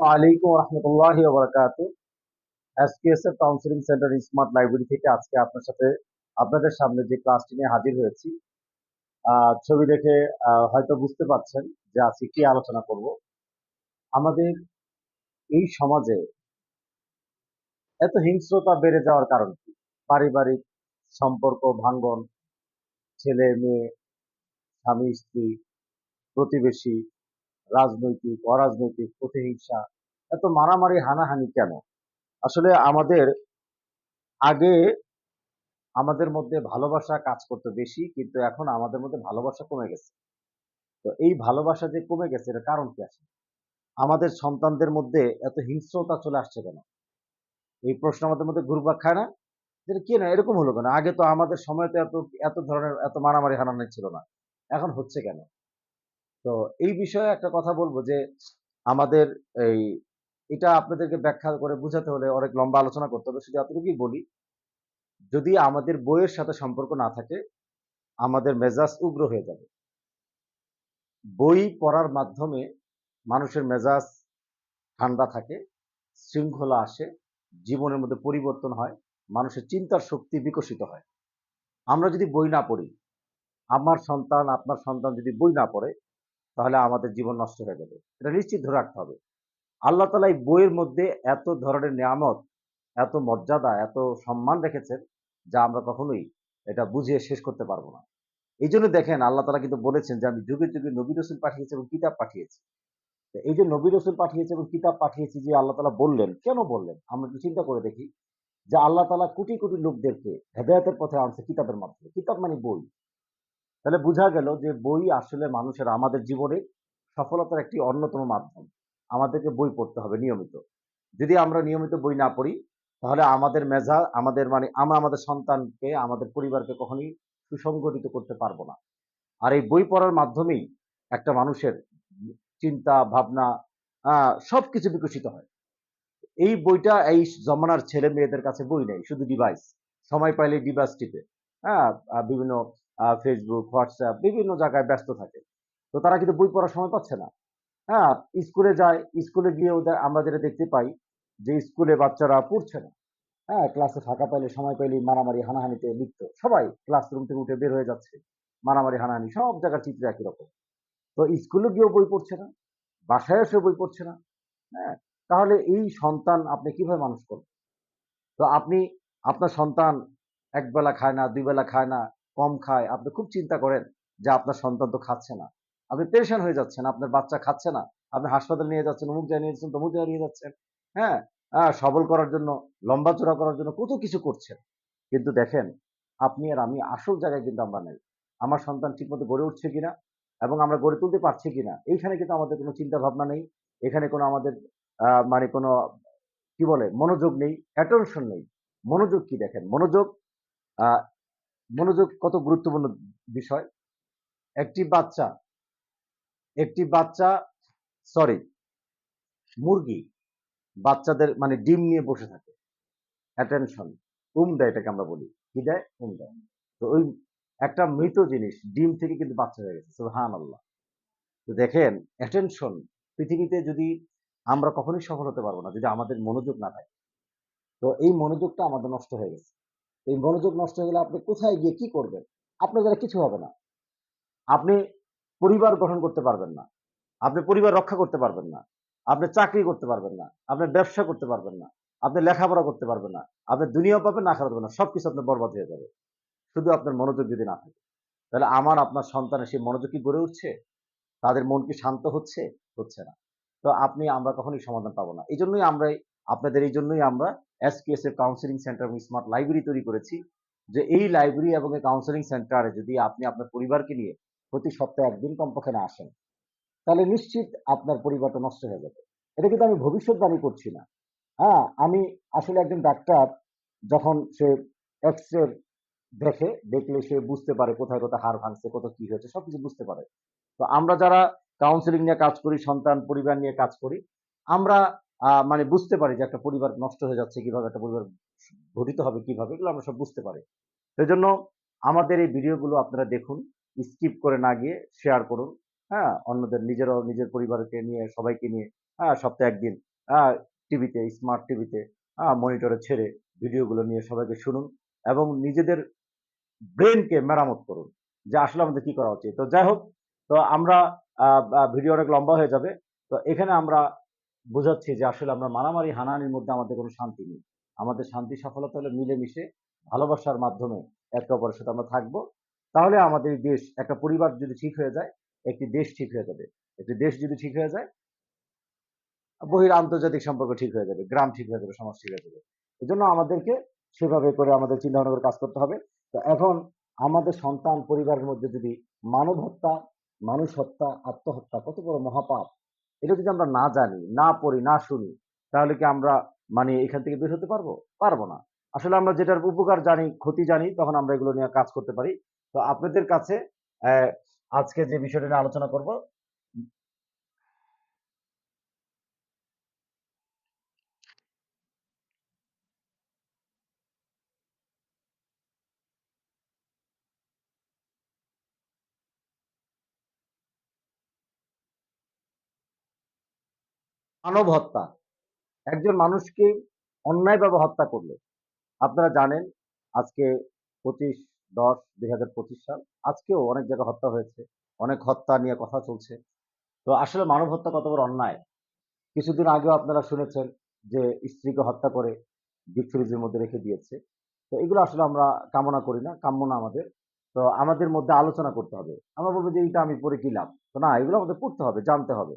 আলাইকুম রহমতুল্লাহ বরকাত। SKSF counselling centre smart library থেকে আজকে আপনার সাথে আপনাদের সামনে যে ক্লাসটি নিয়ে হাজির হয়েছি ছবি দেখে হয়তো বুঝতে পারছেন যে আজকে কি আলোচনা করব। আমাদের এই সমাজে এত হিংস্রতা বেড়ে যাওয়ার কারণ কি? পারিবারিক সম্পর্ক, ভাঙ্গন, ছেলে, মেয়ে, স্বামী, স্ত্রী, প্রতিবেশী রাজনৈতিক, অরাজনৈতিক, প্রতিহিংসা, এত মারামারি, হানাহানি কেন? আসলে আমাদের আগে আমাদের মধ্যে ভালোবাসা কাজ করতো বেশি, কিন্তু এখন আমাদের মধ্যে ভালোবাসা কমে গেছে। তো এই ভালোবাসা যে কমে গেছে, এর কারণ কি আছে? আমাদের সন্তানদের মধ্যে এত হিংস্রতা চলে আসছে কেন? এই প্রশ্ন আমাদের মধ্যে ঘুরপাক খায় না? যে কি না, এরকম হলো কেন? আগে তো আমাদের সময় তো এত এত ধরনের, এত মারামারি হানানি ছিল না। এখন হচ্ছে কেন? তো এই বিষয়ে একটা কথা বলব যে আমাদের এই এটা আপনাদেরকে ব্যাখ্যা করে বোঝাতে হলে অনেক লম্বা আলোচনা করতে হবে। শুধু এতটুকুই বলি, যদি আমাদের বইয়ের সাথে সম্পর্ক না থাকে, আমাদের মেজাজ উগ্র হয়ে যাবে। বই পড়ার মাধ্যমে মানুষের মেজাজ ঠান্ডা থাকে, শৃঙ্খলা আসে, জীবনের মধ্যে পরিবর্তন হয়, মানুষের চিন্তার শক্তি বিকশিত হয়। আমরা যদি বই না পড়ি, আমার সন্তান, আপনার সন্তান যদি বই না পড়ে তাহলে আমাদের জীবন নষ্ট হয়ে যাবে। এটা নিশ্চিত ধরে রাখতে হবে। আল্লাহ তালা এই বইয়ের মধ্যে এত ধরনের নিয়ামত, এত মর্যাদা, এত সম্মান রেখেছেন যা আমরা কখনোই এটা বুঝিয়ে শেষ করতে পারব না। এই জন্য দেখেন আল্লাহ তালা কিন্তু বলেছেন যে, আমি যুগে যুগে নবী রসুল পাঠিয়েছি এবং কিতাব পাঠিয়েছি। এই যে নবী রসুল পাঠিয়েছি এবং কিতাব পাঠিয়েছি যে আল্লাহ তালা বললেন, কেন বললেন? আমরা একটু চিন্তা করে দেখি। যে আল্লাহ তালা কোটি কোটি লোকদেরকে হেদায়তের পথে আনছে কিতাবের মাধ্যমে। কিতাব মানে বই। তাহলে বোঝা গেল যে বই আসলে মানুষের, আমাদের জীবনে সফলতার একটি অন্যতম মাধ্যম। আমাদেরকে বই পড়তে হবে নিয়মিত। যদি আমরা নিয়মিত বই না পড়ি, তাহলে আমাদের মেধা, আমাদের মানে আমরা আমাদের সন্তানকে, আমাদের পরিবারকে কখনোই সুসংগঠিত করতে পারব না। আর এই বই পড়ার মাধ্যমেই একটা মানুষের চিন্তা, ভাবনা আহ সবকিছু বিকশিত হয়। এই বইটা, এই জমানার ছেলে মেয়েদের কাছে বই নেই, শুধু ডিভাইস সময় পাইলে ডিভাইস টিপে। হ্যাঁ বিভিন্ন ফেসবুক হোয়াটসঅ্যাপ বিভিন্ন জায়গায় ব্যস্ত থাকে। তো তারা কিন্তু বই পড়ার সময় পাচ্ছে না। হ্যাঁ স্কুলে যায়, স্কুলে গিয়ে ওদের আমরা যেটা দেখতে পাই যে স্কুলে বাচ্চারা পড়ছে না। হ্যাঁ ক্লাসে ফাঁকা পাইলে, সময় পাইলে মারামারি, হানাহানিতে লিপ্ত। সবাই ক্লাসরুম থেকে উঠে বের হয়ে যাচ্ছে। মারামারি, হানাহানি সব জায়গার চিত্র একই রকম। তো স্কুলে গিয়েও বই পড়ছে না, বাসায় এসে বই পড়ছে না। হ্যাঁ তাহলে এই সন্তান আপনি কীভাবে মানুষ করবেন? তো আপনি, আপনার সন্তান এক বেলা খায় না দুই বেলা খায় না কম খায় আপনি খুব চিন্তা করেন যে আপনার সন্তান তো খাচ্ছে না। আপনি পেরেশান হয়ে যাচ্ছেন আপনার বাচ্চা খাচ্ছে না আপনি হাসপাতালে নিয়ে যাচ্ছেন অমুক জায়গায় নিয়ে যাচ্ছেন তমুক জায়গায় নিয়ে যাচ্ছেন হ্যাঁ? আহ, সবল করার জন্য লম্বা চড়া করার জন্য কত কিছু করছেন। কিন্তু দেখেন আপনি আর আমি আসল জায়গায় কিন্তু আমরা নেই। আমার সন্তান ঠিকমতো গড়ে উঠছে কিনা এবং আমরা গড়ে তুলতে পারছি কিনা এইখানে কিন্তু আমাদের কোনো চিন্তা ভাবনা নেই এখানে কোনো আমাদের মানে কোনো কি বলে মনোযোগ নেই অ্যাটেনশন নেই। মনোযোগ কি দেখেন? মনোযোগ মনোযোগ কত গুরুত্বপূর্ণ বিষয়? একটি বাচ্চা একটি বাচ্চা সরি মুরগি, বাচ্চাদের মানে ডিম নিয়ে বসে থাকে। অ্যাটেনশন উম দেয় এটাকে আমরা বলি। কি দেয়? উম দেয়। তো ওই একটা মৃত জিনিস ডিম থেকে কিন্তু বাচ্চা হয়ে গেছে সুবহান আল্লাহ তো দেখেন অ্যাটেনশন পৃথিবীতে যদি আমরা কখনোই সফল হতে পারব না, যদি আমাদের মনোযোগ না থাকে, তো এই মনোযোগটা আমাদের নষ্ট হয়ে গেছে। এই মনোযোগ নষ্ট হয়ে গেলে আপনি কোথায় গিয়ে কি করবেন? আপনার দ্বারা কিছু হবে না। আপনি পরিবার গঠন করতে পারবেন না। আপনি পরিবার রক্ষা করতে পারবেন না। আপনি চাকরি করতে পারবেন না। আপনি ব্যবসা করতে পারবেন না। আপনি লেখাপড়া করতে পারবেন না। আপনি দুনিয়াও পাবেন না খারাপ না। সবকিছু আপনার বরবাদ হয়ে যাবে। শুধু আপনার মনোযোগ যদি না থাকে। তাহলে আমার, আপনার সন্তানের সেই মনোযোগ কি গড়ে উঠছে? তাদের মন কি শান্ত হচ্ছে? হচ্ছে না। তো আপনি, আমরা কখনোই সমাধান পাবো না। এই জন্যই আমরা, আপনাদের এই জন্যই আমরা এসকেএসএফ কাউন্সিলিং সেন্টার এবং স্মার্ট লাইব্রেরি তৈরি করেছি, যে এই লাইব্রেরি এবং এই কাউন্সিলিং সেন্টারে যদি আপনি আপনার পরিবারকে নিয়ে প্রতি সপ্তাহে একদিন কমপক্ষে না আসেন, তাহলে নিশ্চিত আপনার পরিবারটা নষ্ট হয়ে যাবে। এটা কিন্তু আমি ভবিষ্যৎবাণী করছি না। হ্যাঁ আমি আসলে একজন ডাক্তার, যখন সে এক্স রে দেখে, দেখলে সে বুঝতে পারে কোথায় কোথায় হাড় ভাঙছে, কত কি হয়েছে, সবকিছু বুঝতে পারে। তো আমরা যারা কাউন্সিলিং নিয়ে কাজ করি, সন্তান, পরিবার নিয়ে কাজ করি। আমরা মানে বুঝতে পারি যে একটা পরিবার নষ্ট হয়ে যাচ্ছে, কীভাবে একটা পরিবার গঠিত হবে, কীভাবে, এগুলো আমরা সব বুঝতে পারি। সেই জন্য আমাদের এই ভিডিওগুলো আপনারা দেখুন স্কিপ করে না গিয়ে শেয়ার করুন হ্যাঁ? অন্যদের, নিজেরও, নিজের পরিবারকে নিয়ে, সবাইকে নিয়ে হ্যাঁ? সপ্তাহে একদিন টিভিতে স্মার্ট টিভিতে মনিটরে ছেড়ে ভিডিওগুলো নিয়ে সবাইকে শুনুন এবং নিজেদের ব্রেনকে মেরামত করুন যে আসলে আমাদের কি করা উচিত। তো যাই হোক তো আমরা ভিডিও অনেক লম্বা হয়ে যাবে। তো এখানে আমরা বোঝাচ্ছি যে আসলে আমরা মারামারি, হানাহানির মধ্যে আমাদের কোনো শান্তি নেই। আমাদের শান্তি, সফলতা হলে মিলেমিশে ভালোবাসার মাধ্যমে একে অপরের সাথে আমরা থাকব। তাহলে আমাদের দেশ, একটা পরিবার যদি ঠিক হয়ে যায়, একটি দেশ ঠিক হয়ে যাবে। একটি দেশ যদি ঠিক হয়ে যায়, বহির আন্তর্জাতিক সম্পর্ক ঠিক হয়ে যাবে, গ্রাম ঠিক হয়ে যাবে, সমাজ ঠিক হয়ে যাবে। এই জন্য আমাদেরকে সেভাবে করে আমাদের চিন্তা ভাবনা করে কাজ করতে হবে। তো এখন আমাদের সন্তান, পরিবারের মধ্যে যদি মানব হত্যা মানুষ হত্যা, আত্মহত্যা, কত বড় মহাপাপ। এটা যদি আমরা না জানি, না পড়ি, না শুনি, তাহলে কি আমরা মানে এখান থেকে বের হতে পারব? পারব না। আসলে আমরা যেটার উপকার জানি, ক্ষতি জানি, তখন আমরা এগুলো নিয়ে কাজ করতে পারি। তো আপনাদের কাছে আজকে যে বিষয়টা নিয়ে আলোচনা করব মানব হত্যা একজন মানুষকে অন্যায়ভাবে হত্যা করলে। আপনারা জানেন, আজকে পঁচিশ দশ দুই হাজার পঁচিশ সাল, আজকেও অনেক জায়গায় হত্যা হয়েছে, অনেক হত্যা নিয়ে কথা চলছে। তো আসলে মানব হত্যা কত বড় অন্যায়। কিছুদিন আগেও আপনারা শুনেছেন যে স্ত্রীকে হত্যা করে ডিপ ফ্রিজের মধ্যে রেখে দিয়েছে। তো এগুলো আসলে আমরা কামনা করি না, কাম্য না আমাদের। তো আমাদের মধ্যে আলোচনা করতে হবে। আমরা বলব যে এটা আমি পড়ে কি লাভ? তো না, এগুলো আমাদের পড়তে হবে, জানতে হবে।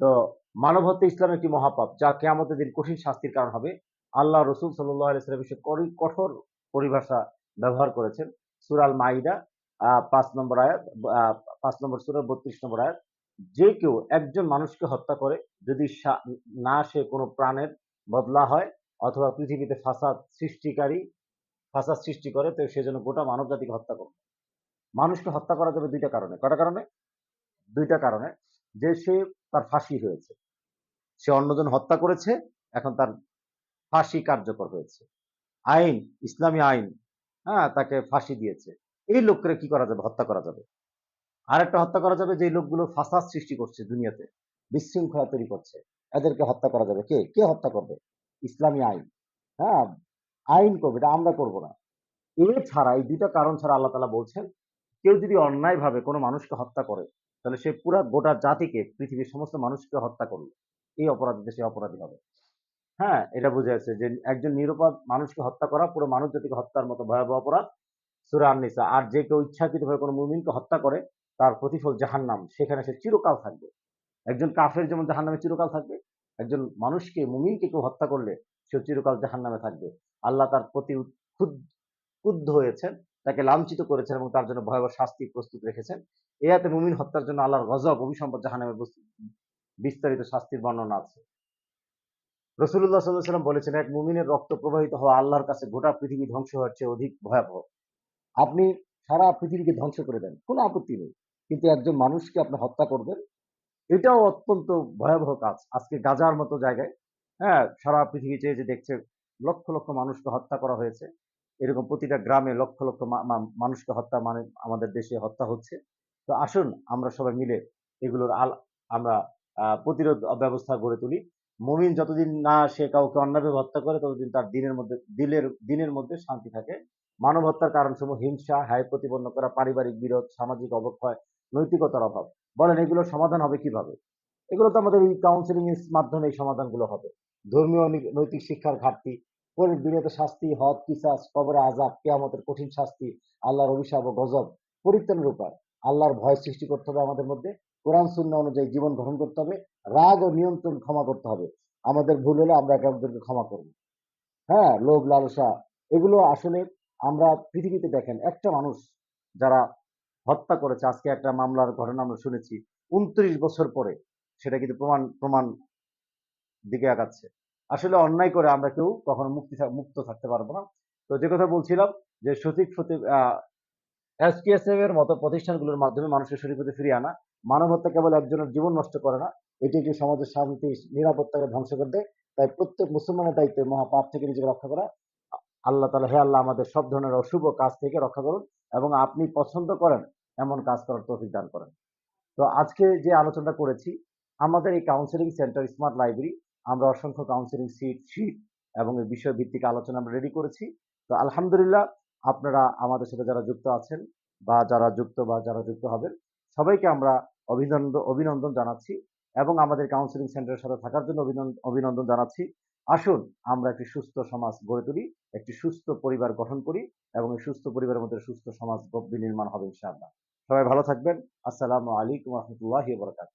তো মানব হত্যা ইসলাম একটি মহাপাপ, যা কেয়ামতের দিন কঠিন শাস্তির কারণ হবে। আল্লাহ রসুল সাল্লাহ আলাইসালাম বিষয়ে কঠোর পরিভাষা ব্যবহার করেছেন। সুরাল মাইদা পাঁচ নম্বর আয়াত পাঁচ নম্বর সুরা, বত্রিশ নম্বর আয়াত। যে কেউ একজন মানুষকে হত্যা করে, যদি না সে কোনো প্রাণের বদলা হয় অথবা পৃথিবীতে ফাসাদ সৃষ্টিকারী, ফাসাদ সৃষ্টি করে, তো সে যেন গোটা মানব জাতিকে হত্যা করবে। মানুষকে হত্যা করা যাবে দুইটা কারণে। কটা কারণে? দুইটা কারণে। যে সে তার ফাঁসি হয়েছে। সে অন্যজন হত্যা করেছে, এখন তার ফাঁসি কার্যকর হয়েছে। আইন, ইসলামী আইন হ্যাঁ তাকে ফাঁসি দিয়েছে। এই লোককে কি করা যাবে? হত্যা করা যাবে। আরেকটা হত্যা করা যাবে যে লোকগুলো ফাসাদ সৃষ্টি করছে দুনিয়াতে, বিশৃঙ্খলা তৈরি করছে। এদেরকে হত্যা করা যাবে কে? কে হত্যা করবে? ইসলামী আইন। হ্যাঁ আইন করবে, এটা আমরা করব না। এছাড়া এই দুইটা কারণ ছাড়া আল্লাহ তালা বলছেন, কেউ যদি অন্যায়ভাবে কোনো মানুষকে হত্যা করে তাহলে সে পুরা গোটা জাতিকে, পৃথিবীর সমস্ত মানুষকে হত্যা করল। এই অপরাধীতে সে অপরাধী হবে। হ্যাঁ এটা বুঝে যাচ্ছে যে একজন নিরপরাধ মানুষকে হত্যা করা, পুরো মানব জাতিকে হত্যার মতো ভয়াবহ অপরাধ, সুরা আর যে কেউ ইচ্ছাকৃতভাবে কোনো মুমিনকে হত্যা করে, তার প্রতিফল জাহান্নাম। সেখানে সে চিরকাল থাকবে। একজন কাফের যেমন জাহান্নামে চিরকাল থাকবে, একজন মানুষকে, মুমিনকে কেউ হত্যা করলে সে চিরকাল জাহান্নামে থাকবে। আল্লাহ তার প্রতি ক্ষুব্ধ হয়েছেন। তাকে লাঞ্ছিত করেছেন এবং তার জন্য ভয়াবহ শাস্তি প্রস্তুত রেখেছেন। এয়াতে মুমিন হত্যার জন্য আল্লাহর গজব অভিসম্পদ বস্তু- বিস্তারিত শাস্তির বর্ণনা আছে। রসুল্লাহ সাল্লাম বলেছেন, এক মুমিনের রক্ত প্রবাহিত হওয়া আল্লাহর কাছে গোটা পৃথিবী ধ্বংস হওয়ার চেয়ে অধিক ভয়াবহ। আপনি সারা পৃথিবীকে ধ্বংস করে দেন, কোনো আপত্তি নেই। কিন্তু একজন মানুষকে আপনি হত্যা করবেন, এটাও অত্যন্ত ভয়াবহ কাজ। আজকে গাজার মতো জায়গায় হ্যাঁ সারা পৃথিবী চেয়ে যে দেখছে, লক্ষ লক্ষ মানুষকে হত্যা করা হয়েছে। এরকম প্রতিটা গ্রামে লক্ষ লক্ষ মানুষকে হত্যা মানে আমাদের দেশে হত্যা হচ্ছে। তো আসুন আমরা সবাই মিলে এগুলোর আল, আমরা প্রতিরোধ ব্যবস্থা গড়ে তুলি। মুমিন যতদিন না সে কাউকে অন্যায়ভাবে হত্যা করে, ততদিন তার দিনের মধ্যে, দিলের, দিনের মধ্যে শান্তি থাকে। মানব হত্যার কারণসমূহ হিংসা, হায় প্রতিপন্ন করা, পারিবারিক বিরোধ, সামাজিক অবক্ষয়, নৈতিকতার অভাব। বলেন এগুলোর সমাধান হবে কীভাবে? এগুলো তো আমাদের এই কাউন্সিলিং এর মাধ্যমে সমাধানগুলো হবে। ধর্মীয় নৈতিক শিক্ষার ঘাটতি পরে দুনিয়াতে শাস্তি, হদ, কিসাস, কবরে আজাব কেয়ামতের কঠিন শাস্তি, আল্লাহর অভিশাপ ও গজব পরিত্রাণের উপায় আল্লাহর ভয় সৃষ্টি করতে হবে আমাদের মধ্যে। কোরআন শূন্য অনুযায়ী জীবন গ্রহণ করতে হবে। রাগ ও নিয়ন্ত্রণ ক্ষমা করতে হবে। আমাদের ভুল হলে আমরা একে অপরকে ক্ষমা করব। হ্যাঁ লোভ, লালসা, এগুলো আসলে আমরা পৃথিবীতে দেখেন, একটা মানুষ যারা হত্যা করেছে, আজকে একটা মামলার ঘটনা আমরা শুনেছি, উনত্রিশ বছর পরে সেটা কিন্তু প্রমাণ প্রমাণ দিকে আগাচ্ছে। আসলে অন্যায় করে আমরা কেউ কখনো মুক্তি মুক্ত থাকতে পারব না। তো যে কথা বলছিলাম যে সঠিক এসটিএসএফ এর মতো প্রতিষ্ঠানগুলোর মাধ্যমে মানুষের সঠিক পথে ফিরিয়ে আনা, মানব হত্যা কেবল একজনের জীবন নষ্ট করে না, এটি একটি সমাজের শান্তি, নিরাপত্তাকে ধ্বংস করে দেয়। তাই প্রত্যেক মুসলমানের দায়িত্ব মহাপাপ থেকে নিজেকে রক্ষা করা, আল্লাহ তালা হে আল্লাহ আমাদের সব ধরনের অশুভ কাজ থেকে রক্ষা করুন এবং আপনি পছন্দ করেন এমন কাজ করার তৌফিক দান করেন। তো আজকে যে আলোচনা করেছি, আমাদের এই কাউন্সিলিং সেন্টার স্মার্ট লাইব্রেরি আমরা অসংখ্য কাউন্সিলিং সিট শিট এবং এই বিষয় ভিত্তিক আলোচনা আমরা রেডি করেছি। তো আলহামদুলিল্লাহ আপনারা আমাদের সাথে যারা যুক্ত আছেন বা যারা যুক্ত বা যারা যুক্ত হবেন, সবাইকে আমরা অভিনন্দন অভিনন্দন জানাচ্ছি এবং আমাদের কাউন্সিলিং সেন্টারের সাথে থাকার জন্য অভিনন্দন অভিনন্দন জানাচ্ছি। আসুন আমরা একটি সুস্থ সমাজ গড়ে তুলি, একটি সুস্থ পরিবার গঠন করি এবং এই সুস্থ পরিবারের মধ্যে সুস্থ সমাজ বিনির্মাণ হবে ইনশাআল্লাহ। সবাই ভালো থাকবেন। আসসালামু আলাইকুম রহমতুল্লাহ বরকাত